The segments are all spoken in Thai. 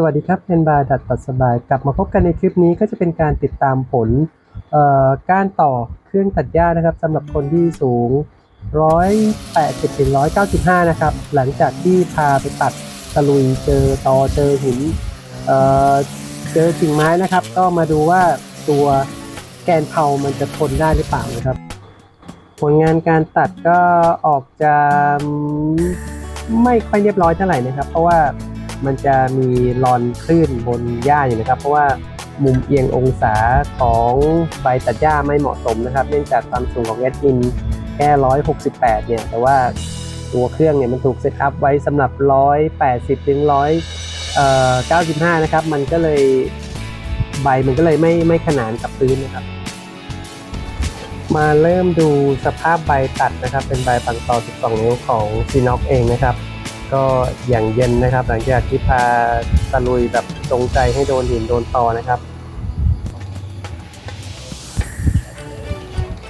สวัสดีครับเป็นบาร์ดัดตัดสบายกลับมาพบกันในคลิปนี้ก็จะเป็นการติดตามผลการต่อเครื่องตัดหญ้านะครับสำหรับคนที่สูง 180ถึง195 นะครับ หลังจากที่พาไปตัดตะลุยเจอตอเจอหินเเจอกิ่งไม้นะครับ ก็มาดูว่าตัวแกนเผามันจะทนได้หรือเปล่านะครับ ผลงานการตัดก็ออกจะไม่ค่อยเรียบร้อยเท่าไหร่นะครับ เพราะว่า มันจะมีรอนคลื่นบนหญ้าอยู่นะครับ เพราะว่ามุมเอียงองศาของใบตัดหญ้าไม่เหมาะสมนะครับ เนื่องจากความสูงของแอดมินแค่ 168 เนี่ย แต่ว่าตัวเครื่องเนี่ยมันถูกเซตอัพไว้สำหรับ 180 ถึง 195 นะครับ มันก็เลยใบมันก็เลยไม่ไม่ขนานกับพื้นนะครับ มาเริ่มดูสภาพใบตัดนะครับ เป็นใบปังตอ 12 นิ้วของซีน็อกเองนะครับ ก็อย่างเย็นนะครับ หลังจากที่พาตะลุยแบบจงใจให้โดนหินโดนตอนะครับ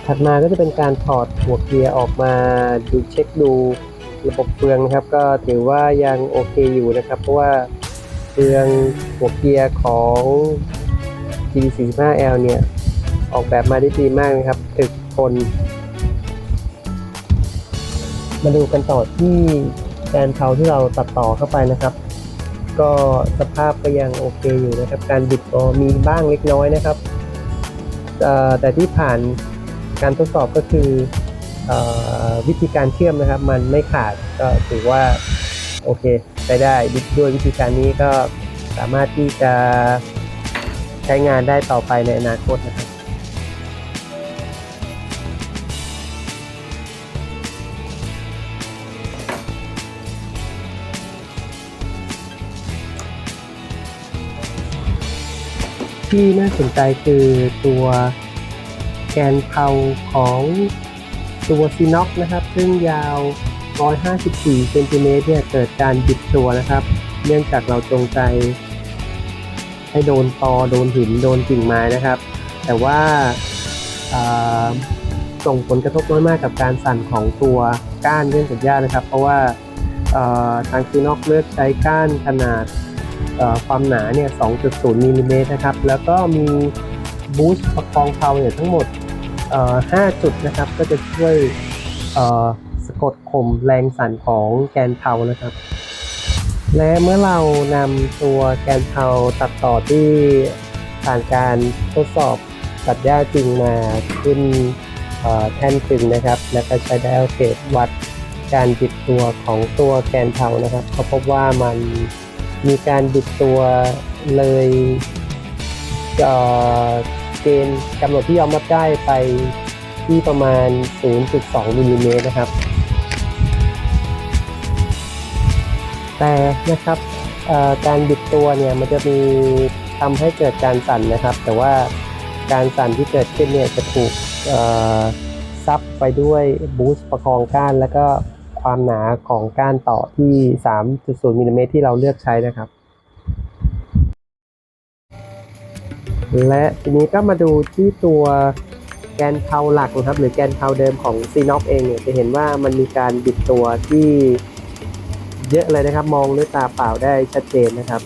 ถัดมาก็จะเป็นการถอดหัวเกียร์ออกมาดูเช็คดูระบบเฟืองนะครับ ก็ถือว่ายังโอเคอยู่นะครับ เพราะว่าเฟืองหัวเกียร์ของ G45L เนี่ย ออกแบบมาได้ดีมากนะครับถึกทนมาดูกันต่อที่ แกนเผาที่เราตัดต่อเข้าไปนะครับ ก็สภาพก็ยังโอเคอยู่นะครับ การบิดก็มีบ้างเล็กน้อยนะครับ แต่ที่ผ่านการทดสอบก็คือออวิธีการเชื่อมนะครับ มันไม่ขาดก็ถือว่าโอเคใช้ได้ด้วยวิธีการนี้ก็สามารถที่จะใช้งานได้ต่อไปในอนาคตนะครับ ที่น่าสนใจคือตัวแกนเผาของตัวซีน็อกนะครับ ซึ่งยาว 154 เซนติเมตรเนี่ยเกิดการบิดตัวนะครับ เนื่องจากเราจงใจให้โดนตอโดนหิน โดนกิ่งไม้นะครับ แต่ว่าส่งผลกระทบน้อยมากกับการสั่นของตัวก้านเรื่องตัดหญ้านะครับ เพราะว่าทางซีน็อกเลือกใช้ก้านขนาด ความหนาเนี่ย 2.0มิลลิเมตรนะครับ แล้วก็มีบูสต์ประคองเพาเนี่ยทั้งหมด 5 จุดนะครับ ก็จะช่วยสะกดข่มแรงสั่นของแกนเพานะครับ และเมื่อเรานำตัวแกนเพาตัดต่อที่ผ่านการทดสอบตัดหญ้าจริงมาขึ้นแท่นตึงนะครับ แล้วก็ใช้ไดอัลเกตวัดการบิดตัวของตัวแกนเพานะครับก็พบว่ามัน มีการบิดตัวเลยเเกณฑ์กำหนดที่ยอมรับได้ไปที่ประมาณ 0.2มิลลิเมตรนะครับ แต่นะครับการบิดตัวเนี่ยมันจะมีทำให้เกิดการสั่นนะครับ แต่ว่าการสั่นที่เกิดขึ้นเนี่ยจะถูกซับไปด้วยบูสต์ประคองก้านแล้วก็ ความหนาของก้านต่อที่ 3.0มิลลิเมตรที่เราเลือกใช้นะครับ และทีนี้ก็มาดูที่ตัวแกนเทาหลักนะครับ หรือแกนเทาเดิมของซีน็อกเองเนี่ยจะเห็นว่ามันมีการบิดตัวที่เยอะเลยนะครับ มองด้วยตาเปล่าได้ชัดเจนนะครับ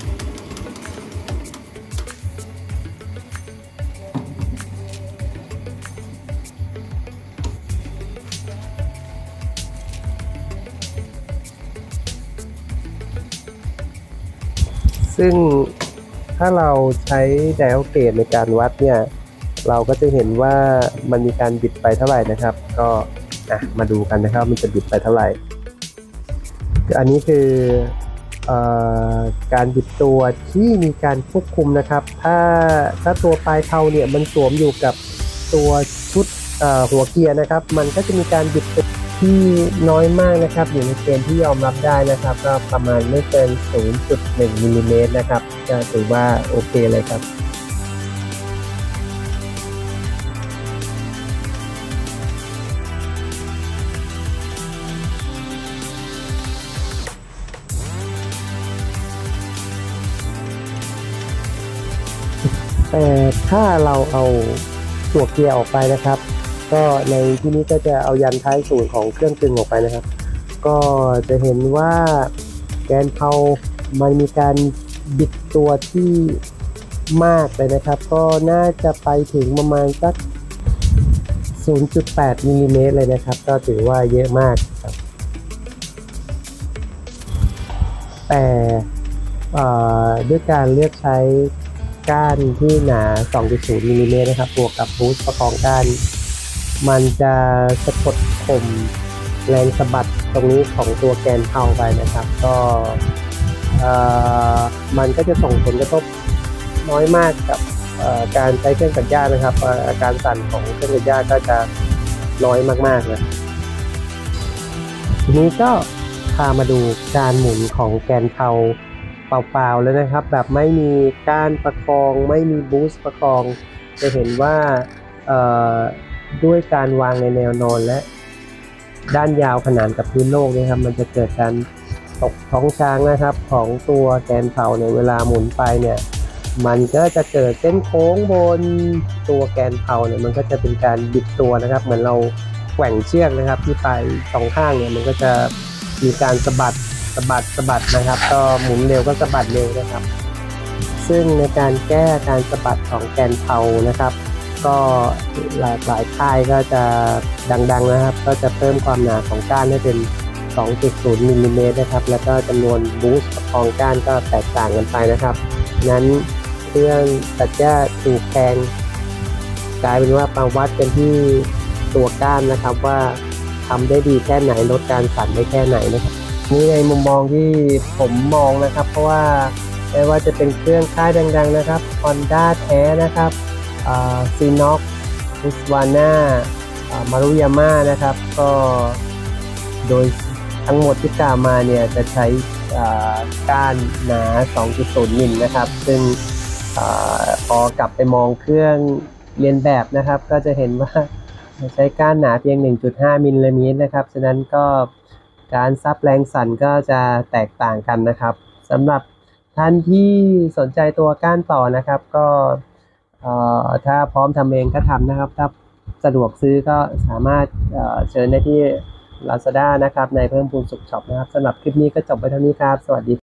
ซึ่งถ้าเราใช้ไดอัลเกตในการวัดเนี่ย เราก็จะเห็นว่ามันมีการบิดไปเท่าไหร่นะครับ ก็อะมาดูกันนะครับมันจะบิดไปเท่าไหร่ อันนี้คืออการบิดตัวที่มีการควบคุมนะครับ ถ้าถ้าตัวปลายเทาเนี่ยมันสวมอยู่กับตัวชุดหัวเกียร์นะครับ มันก็จะมีการบิดตัว ที่น้อยมากนะครับ อยู่ในเกณฑ์ที่ยอมรับได้นะครับ ก็ประมาณไม่เกิน 0.1มิลลิเมตรนะครับก็ถือว่าโอเคเลยครับแต่ถ้าเราเอาตัวเกียร์ออกไปนะครับ ก็ในที่นี้ก็จะเอายันท้ายศูนย์ของเครื่องกลึงออกไปนะครับ ก็จะเห็นว่าแกนเพามันมีการบิดตัวที่มากเลยนะครับ ก็น่าจะไปถึงประมาณสัก 0.8มิลลิเมตรเลยนะครับ ก็ถือว่าเยอะมากครับแต่ด้วยการเลือกใช้ก้านที่หนา 2.0มิลลิเมตรนะครับบวกกับบูสประคองก้าน มันจะสะกดข่มแรงสะบัดตรงนี้ของตัวแกนเพาไปนะครับ ก็มันก็จะส่งผลกระทบน้อยมากกับการใช้เครื่องตัดหญ้านะครับ อาการสั่นของเครื่องตัดหญ้าก็จะน้อยมากๆเลยทีนี้ก็พามาดูการหมุนของแกนเพาเปล่าๆแล้วนะครับ แบบไม่มีกานประคองไม่มีบูสต์ประคอง จะเห็นว่า ด้วยการวางในแนวนอนและ ด้านยาวขนานกับพื้นโลกเนะครับ มันจะเกิดการตกท้องช้างนะครับ ของตัวแกนเผาในยเวลาหมุนไปเนี่ย มันก็จะเกิดเส้นโค้งบนตัวแกนเผาเนี่ยมันก็จะเป็นการบิดตัวนะครับ เหมือนเราแกว่งเชือกนะครับ ที่ปลายสองข้างเนี่ยมันก็จะมีการสะบัดสะบัดสะบัดนะครับ ก็หมุนเร็วก็สะบัดเร็วนะครับ ซึ่งในการแก้การสะบัดของแกนเผานะครับ ก็หลายหลายค่ายก็จะดังๆนะครับ ก็จะเพิ่มความหนาของก้านให้เป็น 2.0มิลลิเมตรนะครับ แล้วก็จำนวนบูสต์ประคองก้านก็แตกต่างกันไปนะครับ นั้นเครื่องตัดหญ้าถูกแพงกลายเป็นว่าประวัดกันที่ตัวก้านนะครับว่าทำได้ดีแค่ไหนลดการสั่นได้แค่ไหนนะครับนี่ในมุมมองที่ผมมองนะครับ เพราะว่าไม่ว่าจะเป็นเครื่องค่ายดัง ๆ นะครับ Honda แท้นะครับ ซีน็อกอุสวาน่ามารุยาม่านะครับ ก็โดยทั้งหมดที่กล่าวมาเนี่ยจะใช้ก้านหนา 2.0มิลนะครับ ซึ่งอพอกลับไปมองเครื่องเรียนแบบนะครับ ก็จะเห็นว่าใช้ก้านหนาเพียง 1.5มิลลิเมตรนะครับ ฉะนั้นก็การซับแรงสั่นก็จะแตกต่างกันนะครับสำหรับท่านที่สนใจตัวก้านต่อนะครับ ก็ ถ้าพร้อมทำเองก็ทำนะครับ ถ้าสะดวกซื้อก็สามารถเอ่อเชิญได้ที่ Lazada นะครับ ในเพิ่มพูนสุขช็อปนะครับสำหรับคลิปนี้ก็จบไปเท่านี้ครับ สวัสดี